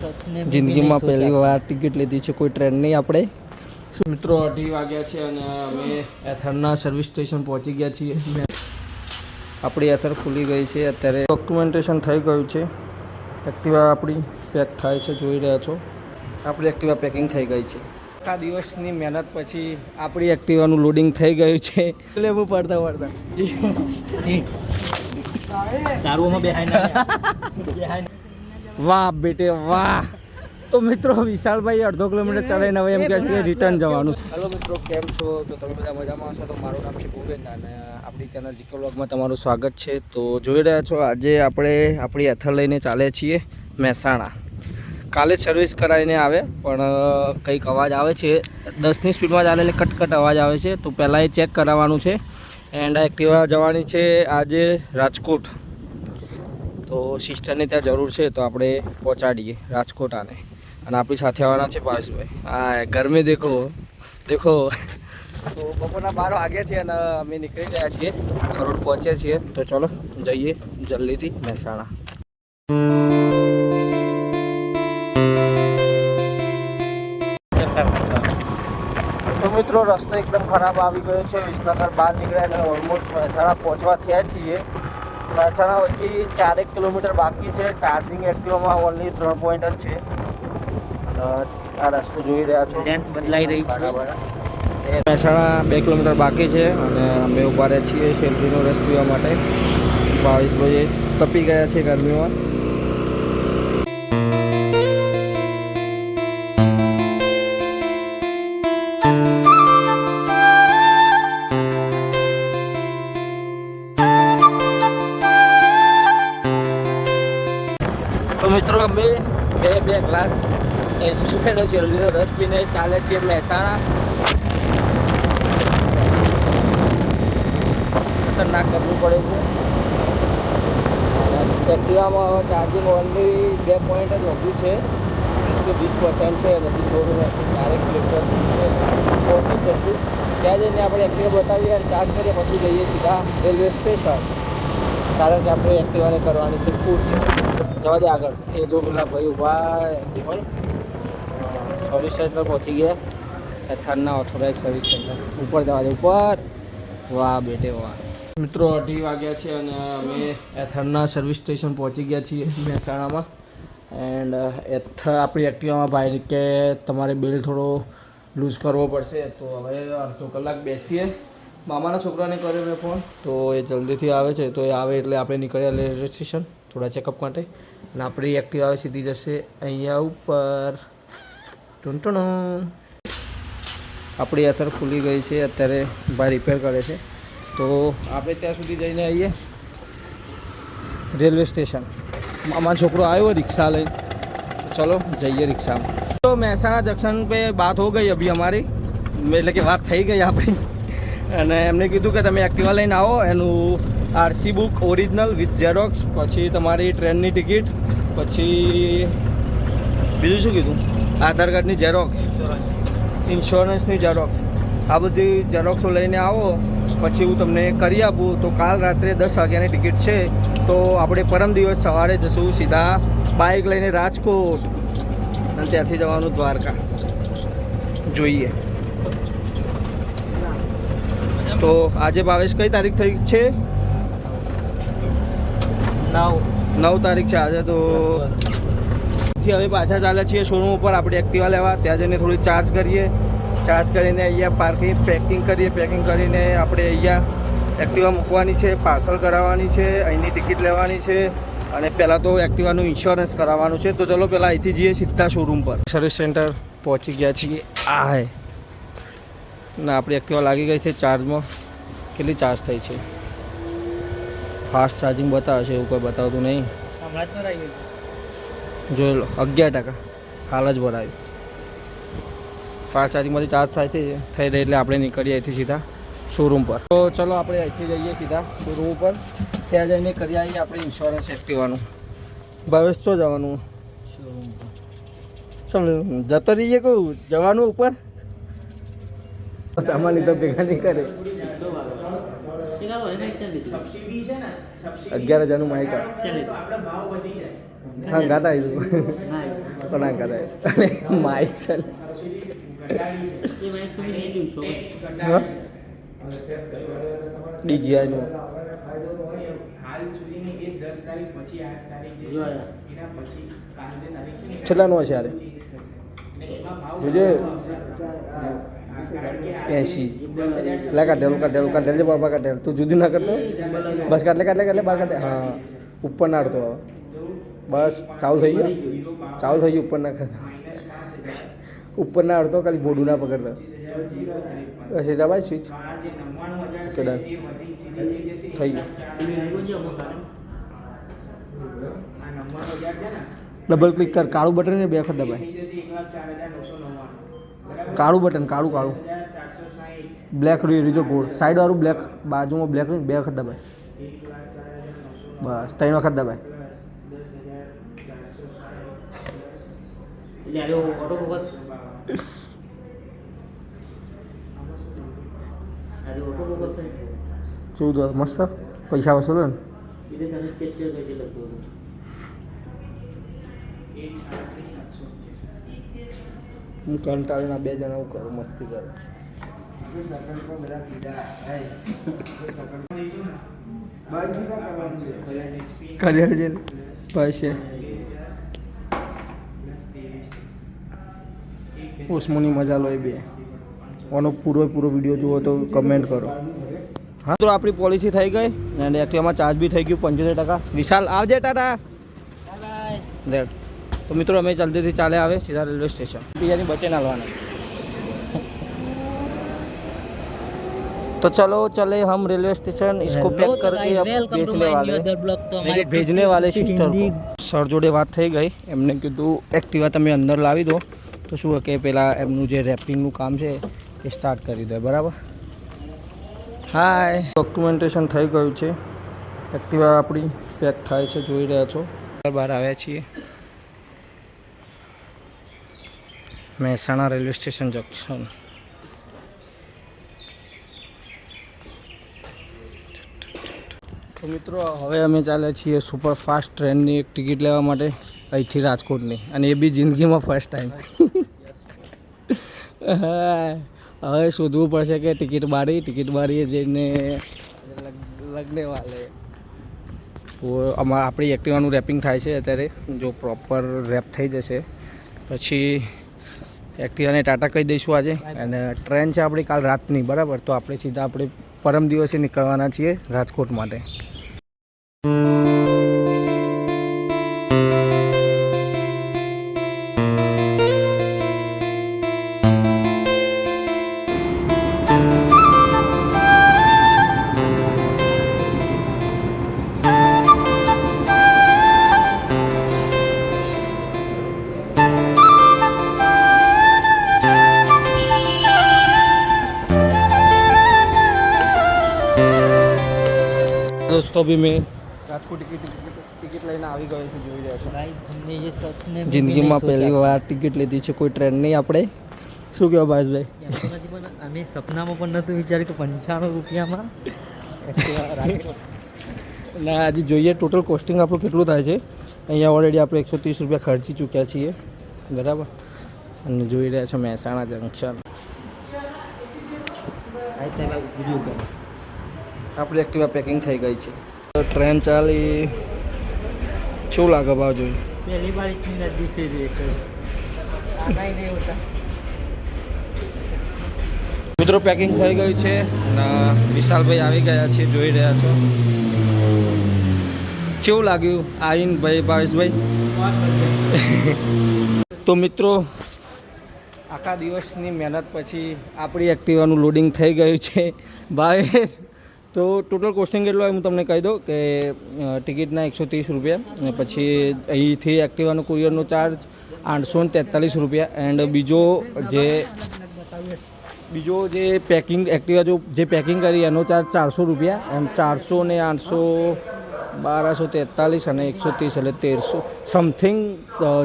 જિંદગીમાં પહેલી વાર ટિકિટ લીધી છે કોઈ ટ્રેનની આપણે. મિત્રો અઢી વાગ્યા છે અને અમે એથરના સર્વિસ સ્ટેશન પહોંચી ગયા છીએ. આપણી એથર ખુલી ગઈ છે અત્યારે ડોક્યુમેન્ટેશન થઈ ગયું છે. એક્ટિવા આપણી પેક થાય છે જોઈ રહ્યા છો. આપણી એક્ટિવા પેકિંગ થઈ ગઈ છે. આખા દિવસની મહેનત પછી આપણી એક્ટિવાનું લોડિંગ થઈ ગયું છે. એટલે હું પડતા પડતા બેહાઈ બેહાય વાહ બેટે વાહ. તો મિત્રો વિશાલભાઈ અડધો કિલોમીટર ચડાવીને હવે એમ કહે છે કે રિટર્ન જવાનું. હેલો મિત્રો કેમ છો? તો તમે બધા મજામાં હશો? તો મારું નામ છે ભૂપેન અને આપણી ચેનલ જીકો બ્લોગમાં તમારું સ્વાગત છે. તો જોઈ રહ્યા છો આજે આપણે આપણી એથર લઈને ચાલે છીએ મહેસાણા. કાલે જ સર્વિસ કરાવીને આવે પણ કંઈક અવાજ આવે છે. દસની સ્પીડમાં ચાલે એટલે કટકટ અવાજ આવે છે. તો પહેલાં એ ચેક કરાવવાનું છે. એન્ડ એક્ટિવા જવાની છે આજે રાજકોટ. તો સિસ્ટરને ત્યાં જરૂર છે તો આપણે પહોંચાડીએ રાજકોટ આને અને આપણી સાથે આવવાના છે પારસભાઈ હા, ગરમી દેખો. દેખો. તો બપોરના બાર વાગ્યા છે અને અમે નીકળી ગયા છીએ. ખરોડ પહોંચ્યા છીએ. તો ચલો, જઈએ જલ્દીથી મહેસાણા. તો મિત્રો, રસ્તો એકદમ ખરાબ આવી ગયો છે. વિસનગર બહાર નીકળ્યા અને ઓલમોસ્ટ મહેસાણા પહોંચવા થયા છીએ. મહેસાણા વચ્ચે ચારેક કિલોમીટર બાકી છે. ચાર્જિંગ એક્ટિવામાં ઓનલી ત્રણ પોઈન્ટ જ છે. આ રસ્તો જોઈ રહ્યા છો. લેન્થ બદલાઈ રહી છે. મહેસાણા બે કિલોમીટર બાકી છે અને અમે ઊભા રહ્યા છીએ શેલ્ફીનો રસ પીવા માટે. બાવીસ બજે તપી ગયા છે ગરમીમાં. એસી રૂપિયાનો શેરડીનો રસ પીને ચાલે છે મહેસાણા ખતરનાક કરવું પડે છે એક્ટિવામાં ચાર્જિંગ ઓનલી બે પોઈન્ટ જ વધુ છે વીસ કે વીસ પર્સન્ટ છે બધી શોરૂમ ચારેક કિલોમીટર પહોંચી જશું ત્યાં જઈને આપણે એક્ટિવા બતાવીએ અને ચાર્જ કરીએ પછી જઈએ સીધા રેલવે સ્ટેશન કારણ કે આપણે એક્ટિવાને કરવાની છે પૂર્ણ જવા દે આગળ એ જો પેલા ભાઈ ઊભા સર્વિસ સેન્ટર પહોંચી ગયા. એથારના ઓથોરાઇઝ સર્વિસ સેન્ટર ઉપર જવા દે ઉપર. વાહ, બેટે, વાહ. મિત્રો, અઢી વાગ્યા છે અને અમે એથરના સર્વિસ સ્ટેશન પહોંચી ગયા છીએ મહેસાણામાં. એન્ડ એથ, આપણી એક્ટિવામાં ભાઈ કે તમારે બિલ થોડો લૂઝ કરવો પડશે, તો હવે અડધો કલાક બેસીએ. મામાના છોકરાને કર્યો મેં ફોન તો એ જલ્દીથી આવે છે, તો એ આવે એટલે આપણે નીકળ્યા રેલવે સ્ટેશન થોડા ચેકઅપ માટે. અને આપણી એક્ટિવ આવે સીધી જશે અહીંયા ઉપર. ટૂંટણો આપણી અસર ખુલી ગઈ છે, અત્યારે ભાઈ રિપેર કરે છે. તો આપણે ત્યાં સુધી જઈને આવીએ. Railway station. મામા છોકરો આવ્યો રિક્ષા લઈને. ચલો, જઈએ રિક્ષામાં. તો મહેસાણા જંકશન પે વાત હો ગઈ અભી અમારી. એટલે કે વાત થઈ ગઈ આપણી. અને એમને કીધું કે તમે એક્ટિવા લઈને આવો. એનું RC book original with xerox પછી તમારી ટ્રેનની ટિકિટ પછી બીજું શું કીધું? આધાર કાર્ડની ઝેરોક્સ ઇન્સ્યોરન્સની ઝેરોક્સ આ બધી ઝેરોક્સો લઈને આવો પછી હું તમને કરી આપું. તો કાલ રાત્રે દસ વાગ્યાની ટિકિટ છે તો આપણે પરમ દિવસ સવારે જશું સીધા બાઇક લઈને રાજકોટ. અને ત્યાંથી જવાનું દ્વારકા. જોઈએ. તો આજે ભાવેશ કઈ તારીખ થઈ છે? નવ. નવ તારીખ છે આજે તો થી હવે પાછા ચાલે છીએ શોરૂમ ઉપર. આપણે એક્ટિવા લેવા. ત્યાં જઈને થોડી ચાર્જ કરીએ. ચાર્જ કરીને અહીંયા પાર્કિંગ પેકિંગ કરીએ. પેકિંગ કરીને આપણે અહીંયા એક્ટિવા મૂકવાની છે પાર્સલ કરાવવાની છે અહીંની ટિકિટ લેવાની છે અને પહેલાં તો એક્ટિવાનું ઇન્સ્યોરન્સ કરાવવાનું છે. તો ચલો પહેલાં અહીંથી જઈએ સીધા શોરૂમ પર. સર્વિસ સેન્ટર પહોંચી ગયા છીએ. આ હે. ના આપણી એક્ટિવા લાગી ગઈ છે ચાર્જમાં કેટલી ચાર્જ થઈ છે? ફાસ્ટ ચાર્જિંગ બતાવે છે એવું કોઈ બતાવતું નહીં હમણાં જ ભરાઈ ગયું જોઈ લો અગિયાર ટકા. હાલ જ ભરાયું. ફાસ્ટ ચાર્જિંગમાંથી ચાર્જ થાય છે થઈ રહી એટલે આપણે નીકળીએ અહીંથી સીધા શોરૂમ પર. તો ચલો આપણે અહીંથી જઈએ સીધા શોરૂમ ઉપર. ત્યાં જઈને કરી આવીએ આપણે ઇન્સ્યોરન્સ એક્ટિવાનું ભાવેશ તો જવાનું. ચાલ જતો રહીએ કહું જવાનું ઉપર? સામાન લીધો ભેગા નહીં કરે. અગિયાર હજારનું માઇક. આપણે ભાવ વધી જાય. હા, ગાતા આવ્યું પણ આ ગાતા આવ્યું માઇક હા? ડીજીઆઈનું. હાલ સુધીની એ દસ તારીખ પછી આઠ તારીખ જે છે જોયા. એના પછી કાલ જે તારીખ છે ને કેટલાનું હશે યારે? જોજે. દસ લે કાઢેલું કાઢેલું કાઢેલ જે બાબા કાઢેલ તું જુદી ના કરતો બસ કાઢલે કાઢલે કાઢલે કાઢે હા. ઉપર ના અડતો હવે બસ, ચાલુ થઈ ગયું. ચાલુ થઈ ગયું ઉપરના ઉપરના અડતો ખાલી બોડું ના પકડતો. પછી જવાય સ્વિચ કદાચ. થઈ ગયું. ડબલ ક્લિક કર. કાળું બટન ને બે વખત દબાય. કાળું બટન કાળું કાળું. બ્લેક રીજો ગોળ સાઈડ વાળું બ્લેક બાજુમાં બ્લેક બે વખત દબાય. બસ, ત્રણ વખત દબાય. એટલે ઓટો ફોકસ બાવન. શું ઓટો ફોકસ શું તો મસ્ત? પૈસા વસૂલો ને? એટલે તને કઈ લખતો હતો હું કંટાળીના બે જણા હું કરું મસ્તી કરું. કર્યા છે. પૈસે ઉસ્મોની મજા લો એ બે આનો પૂરો પૂરો વિડીયો જુઓ તો કમેન્ટ કરો હા તો આપણી પોલિસી થઈ ગઈ અને એક્ટિવામાં ચાર્જ બી થઈ ગયું પંચોતેર ટકા વિશાલ આવજે ટાટા લેટ તો મિત્રો અમે જલ્દીથી ચાલે આવે સીધા રેલવે સ્ટેશન બીજાની બચે ના લવાના तो चलो चले हम रेलवे स्टेशन इसको पैक करके अब बेचने वाले हैं। देखिए, भेजने वाले सिस्टर को સર જોડે વાત થઈ ગઈ એમને કીધું એક્ટિવા તમે અંદર લાવી દો તો શું કે પહેલાં એમનું જે રેપિંગનું કામ છે એ સ્ટાર્ટ કરી દે, બરાબર? હાય ડોક્યુમેન્ટેશન થઈ ગયું છે. એક્ટિવા આપણી પેક થાય છે, જોઈ રહ્યા છો. બહાર આવ્યા છીએ. મહેસાણા રેલવે સ્ટેશન જંકશન તો મિત્રો, હવે અમે ચાલ્યા છીએ સુપરફાસ્ટ ટ્રેનની એક ટિકિટ લેવા માટે. અહીંથી રાજકોટની. અને એ બી જિંદગીમાં ફર્સ્ટ ટાઈમ હવે શોધવું પડશે કે ટિકિટ બારી, ટિકિટ બારીએ જઈને લગ્ન વાલે. આમાં આપણી એક્ટિવાનું રેપિંગ થાય છે અત્યારે. જો પ્રોપર રેપ થઈ જશે. પછી એક્ટિવાને ટાટા કહી દઈશું આજે. અને ટ્રેન છે આપણી કાલ રાતની, બરાબર? તો આપણે સીધા આપણે પરમ દિવસે નીકળવાના છીએ રાજકોટ માટે. દોસ્તો બી મેં રાજકોટ ટિકિટ ટિકિટ લઈને આવી ગયો છે જોઈ રહ્યા છો. ભાઈ જિંદગીમાં પહેલી વાર ટિકિટ લીધી છે કોઈ ટ્રેન નહીં આપણે. શું કહેવા પણ અમે સપનામાં પણ નહોતું વિચાર્યું કે પંચાણું રૂપિયામાં. ના આજે જોઈએ ટોટલ કોસ્ટિંગ આપણું કેટલું થાય છે. અહીંયા ઓલરેડી આપણે એકસો ત્રીસ રૂપિયા ખર્ચી ચૂક્યા છીએ. બરાબર? અને જોઈ રહ્યા છો મહેસાણા જંકશન આપણી એક્ટિવા પેકિંગ થઈ ગઈ છે. તો ટ્રેન ચાલી શું લાગે ભાવ જોઈ પહેલી વાર ઇતની નજીક દેખાય. મિત્રો પેકિંગ થઈ ગયું છે ને વિશાલભાઈ આવી ગયા છે જોઈ રહ્યા છો. કેવું લાગ્યું? આઈન ભાઈ ભાવેશભાઈ? તો મિત્રો આખા દિવસની મહેનત પછી આપણી એક્ટિવાનું લોડિંગ થઈ ગયું છે. ભાઈ તો ટોટલ કોસ્ટિંગ કેટલું હોય હું તમને કહી દઉં કે ટિકિટના એકસો ત્રીસ રૂપિયા, અને પછી અહીંથી એક્ટિવાનો કુરિયરનો ચાર્જ આઠસો ને તેતાલીસ રૂપિયા, એન્ડ બીજો જે બીજો જે પેકિંગ, એક્ટિવા જો, જે પેકિંગ કરી એનો ચાર્જ ચારસો રૂપિયા, એમ ચારસો ને આઠસો બારસો તેતાલીસ અને એકસો ત્રીસ એટલે તેરસો સમથિંગ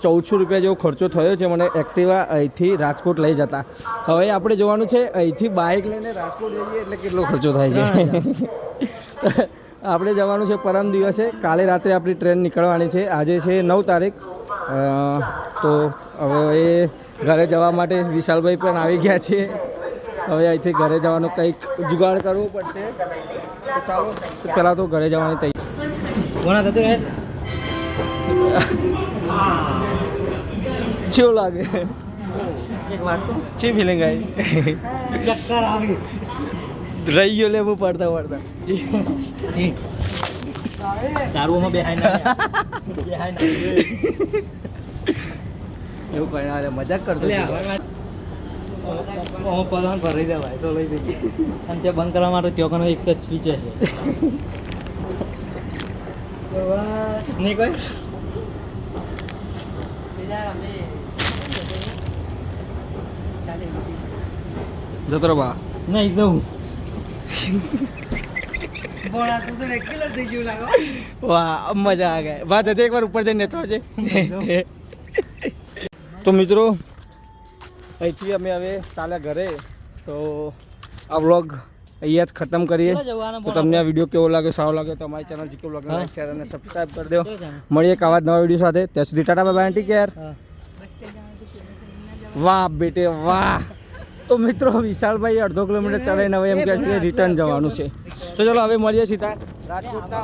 ચૌદસો રૂપિયા જેવો ખર્ચો થયો છે મને એક્ટિવા અહીંથી રાજકોટ લઈ જતા. હવે આપણે જોવાનું છે અહીંથી બાઇક લઈને રાજકોટ જઈએ એટલે કેટલો ખર્ચો થાય છે. આપણે જવાનું છે પરમ દિવસે. કાલે રાત્રે આપણી ટ્રેન નીકળવાની છે. આજે છે નવ તારીખ. તો હવે એ ઘરે જવા માટે વિશાલભાઈ પણ આવી ગયા છે. હવે અહીંથી ઘરે જવાનું કંઈક જુગાડ કરવું પડશે. તો ચાલો પહેલાં તો ઘરે જવાની તૈયારી કોના થતું રહે? કેવું લાગે. એક વાત તો ચી ફિલિંગ આવી? ચક્કર આવી. રહી ગયો લે હું પડતા પડતા. દારૂમાં બેહાઈ ના બેહાય ના એવું કઈ ના મજાક કરતો હું પગાર ભરી દેવાય તો લઈ જઈએ. અને તે બંધ કરવા માટે ત્યાં એક જ સ્વિચ છે. નહીં કોઈ જતો રહો બા નહીં દઉં વાહ મજા આ ગઈ ઉપર જઈને તો છે તો મિત્રો, અહીંથી અમે હવે ચાલ્યા ઘરે. તો આ વ્લોગ અહીંયા જ ખતમ કરીએ. તો તમને આ વીડિયો કેવો લાગ્યો? સારો લાગ્યો તો અમારી ચેનલ જીકે લાઈક શેર અને સબસ્ક્રાઈબ કરી દો. મળીએ એક આવા નવા વીડિયો સાથે. ત્યાં સુધી ટાટા બાય આંટી કેર. વાહ બેટે વાહ. તો મિત્રો વિશાલભાઈ અડધો કિલોમીટર ચડાવીને હવે એમ કહે છે કે રિટર્ન જવાનું છે. તો ચલો હવે મળીએ સીધા. રાજકોટના